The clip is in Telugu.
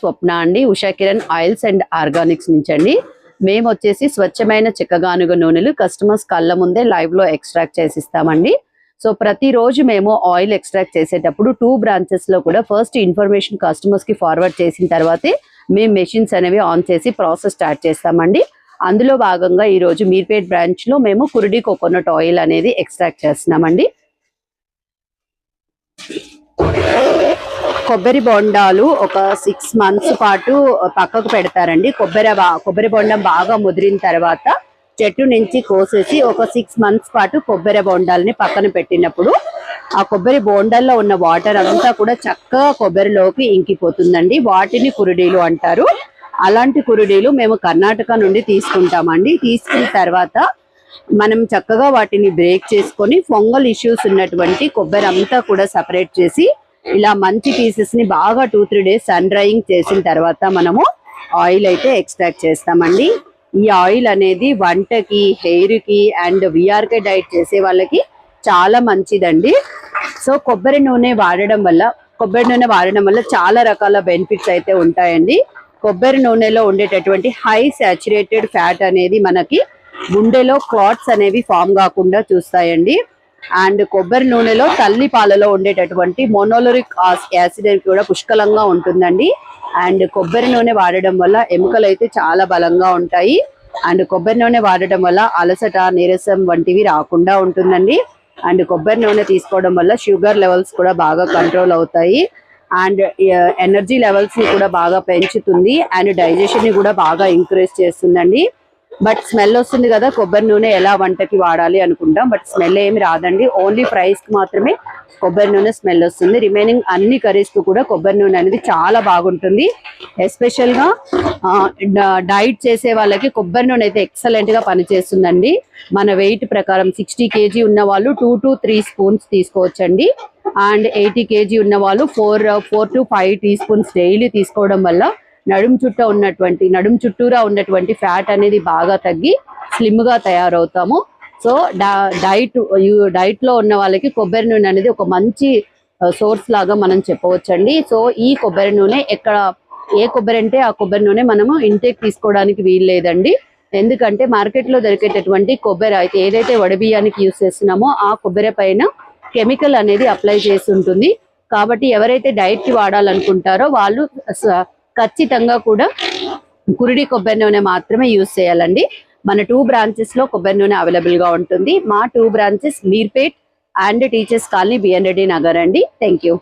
స్వప్న అండి. Usha Kiran oils and organics నుంచి అండి మేము వచ్చేసి స్వచ్ఛమైన చెక్కగానుగ నూనెలు కస్టమర్స్ కళ్ళ ముందే లైవ్లో ఎక్స్ట్రాక్ట్ చేసి ఇస్తామండి సో ప్రతిరోజు మేము ఆయిల్ ఎక్స్ట్రాక్ట్ చేసేటప్పుడు టూ బ్రాంచెస్లో కూడా ఫస్ట్ ఇన్ఫర్మేషన్ కస్టమర్స్కి ఫార్వర్డ్ చేసిన తర్వాతే మేము మెషిన్స్ అనేవి ఆన్ చేసి ప్రాసెస్ స్టార్ట్ చేస్తామండి. అందులో భాగంగా ఈరోజు మీర్పేట్ బ్రాంచ్లో మేము కురుడి కోకోనట్ ఆయిల్ అనేది ఎక్స్ట్రాక్ట్ చేస్తున్నామండి. కొబ్బరి బొండాలు ఒక సిక్స్ మంత్స్ పాటు పక్కకు పెడతారండి. కొబ్బరి కొబ్బరి బొండం బాగా ముదిరిన తర్వాత చెట్టు నుంచి కోసేసి ఒక సిక్స్ మంత్స్ పాటు కొబ్బరి బొండాలని పక్కన పెట్టినప్పుడు ఆ కొబ్బరి బోండాల్లో ఉన్న వాటర్ అంతా కూడా చక్కగా కొబ్బరిలోకి ఇంకిపోతుందండి. వాటిని కురుడీలు అంటారు. అలాంటి కురుడీలు మేము కర్ణాటక నుండి తీసుకుంటామండి. తీసుకున్న తర్వాత మనం చక్కగా వాటిని బ్రేక్ చేసుకొని ఫొంగల్ ఇష్యూస్ ఉన్నటువంటి కొబ్బరి అంతా కూడా సపరేట్ చేసి ఇలా మంచి పీసెస్ని బాగా two three days sun drying చేసిన తర్వాత మనము ఆయిల్ అయితే ఎక్స్ట్రాక్ట్ చేస్తామండి. ఈ ఆయిల్ అనేది వంటకి హెయిర్కి అండ్ విఆర్కే డైట్ చేసే వాళ్ళకి చాలా మంచిదండి. సో కొబ్బరి నూనె వాడడం వల్ల కొబ్బరి నూనె వాడడం వల్ల చాలా రకాల బెనిఫిట్స్ అయితే ఉంటాయండి. కొబ్బరి నూనెలో ఉండేటటువంటి హై సాచురేటెడ్ ఫ్యాట్ అనేది మనకి గుండెలో క్లాట్స్ అనేవి ఫామ్ కాకుండా చూస్తాయండి. అండ్ కొబ్బరి నూనెలో తల్లి పాలలో ఉండేటటువంటి మోనోలరిక్ యాసిడ్ కూడా పుష్కలంగా ఉంటుందండి. అండ్ కొబ్బరి నూనె వాడడం వల్ల ఎముకలు అయితే చాలా బలంగా ఉంటాయి. అండ్ కొబ్బరి నూనె వాడడం వల్ల అలసట నీరసం వంటివి రాకుండా ఉంటుందండి. అండ్ కొబ్బరి నూనె తీసుకోవడం వల్ల షుగర్ లెవెల్స్ కూడా బాగా కంట్రోల్ అవుతాయి. అండ్ ఎనర్జీ లెవెల్స్ని కూడా బాగా పెంచుతుంది. అండ్ డైజెషన్ని కూడా బాగా ఇంక్రీజ్ చేస్తుందండి. బట్ స్మెల్ వస్తుంది కదా కొబ్బరి నూనె ఎలా వంటకి వాడాలి అనుకుంటాం బట్ స్మెల్ ఏమి రాదండి. ఓన్లీ ఫ్రైస్కి మాత్రమే కొబ్బరి నూనె స్మెల్ వస్తుంది. రిమైనింగ్ అన్ని కర్రీస్కి కూడా కొబ్బరి నూనె అనేది చాలా బాగుంటుంది. ఎస్పెషల్గా డైట్ చేసే వాళ్ళకి కొబ్బరి నూనె అయితే ఎక్సలెంట్గా పనిచేస్తుందండి. మన వెయిట్ ప్రకారం సిక్స్టీ కేజీ ఉన్న వాళ్ళు టూ టు త్రీ స్పూన్స్ తీసుకోవచ్చండి. అండ్ ఎయిటీ కేజీ ఉన్న వాళ్ళు four four to five tea spoons daily తీసుకోవడం వల్ల నడుం చుట్టూ ఉన్నటువంటి నడుం చుట్టూరా ఉన్నటువంటి ఫ్యాట్ అనేది బాగా తగ్గి స్లిమ్గా తయారవుతాము. సో డైట్ డైట్లో ఉన్న వాళ్ళకి కొబ్బరి నూనె అనేది ఒక మంచి సోర్స్ లాగా మనం చెప్పవచ్చండి. సో ఈ కొబ్బరి నూనె ఎక్కడ ఏ కొబ్బరి అంటే ఆ కొబ్బరి నూనె మనము ఇంటేక్ తీసుకోవడానికి వీలు లేదండి. ఎందుకంటే మార్కెట్లో దొరికేటటువంటి కొబ్బరి అయితే ఏదైతే వడబియ్యానికి యూస్ చేస్తున్నామో ఆ కొబ్బరి పైన కెమికల్ అనేది అప్లై చేసి ఉంటుంది. కాబట్టి ఎవరైతే డైట్కి వాడాలనుకుంటారో వాళ్ళు స- ఖచ్చితంగా కూడా కురిడి కొబ్బరి నూనె మాత్రమే యూస్ చేయాలండి. మన టూ బ్రాంచెస్లో కొబ్బరి నూనె అవైలబుల్గా ఉంటుంది. మా two branches Meerpet and teachers colony B N Reddy Nagar అండి. Thank you